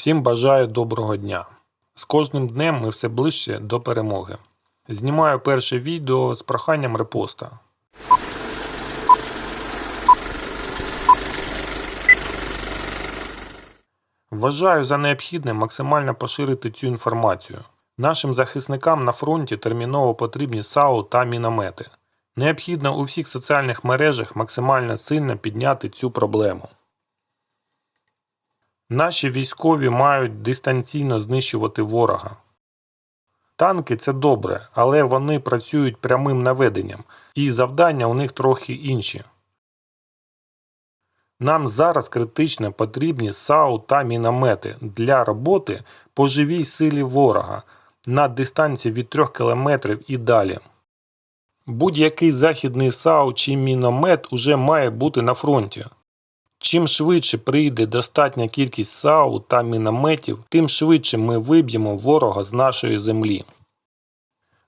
Всім бажаю доброго дня. З кожним днем ми все ближче до перемоги. Знімаю перше відео з проханням репоста. Вважаю за необхідне максимально поширити цю інформацію. Нашим захисникам на фронті терміново потрібні САУ та міномети. Необхідно у всіх соціальних мережах максимально сильно підняти цю проблему. Наші військові мають дистанційно знищувати ворога. Танки це добре, але вони працюють прямим наведенням, і завдання у них трохи інші. Нам зараз критично потрібні САУ та міномети для роботи по живій силі ворога на дистанції від 3 км і далі. Будь-який західний САУ чи міномет уже має бути на фронті. Чим швидше прийде достатня кількість САУ та мінометів, тим швидше ми виб'ємо ворога з нашої землі.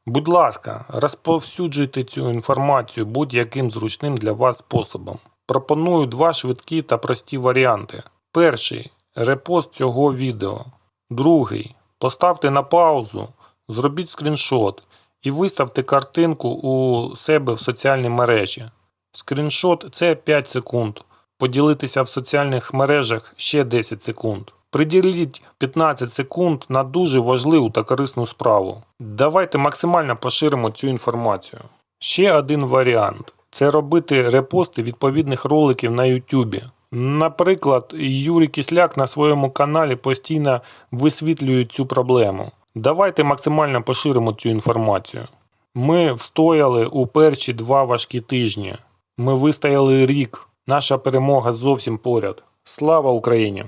Будь ласка, розповсюджуйте цю інформацію будь-яким зручним для вас способом. Пропоную два швидкі та прості варіанти. Перший репост цього відео. Другий поставте на паузу, зробіть скріншот і виставте картинку у себе в соціальній мережі. Скріншот це 5 секунд. Поділитися в соціальних мережах ще 10 секунд. Приділіть 15 секунд на дуже важливу та корисну справу. Давайте максимально поширимо цю інформацію. Ще один варіант це робити репости відповідних роликів на YouTube. Наприклад, Юрій Кисляк на своєму каналі постійно висвітлює цю проблему. Давайте максимально поширимо цю інформацію. Ми встояли у перші два важкі тижні. Ми вистояли рік. Наша перемога зовсім поряд. Слава Україні!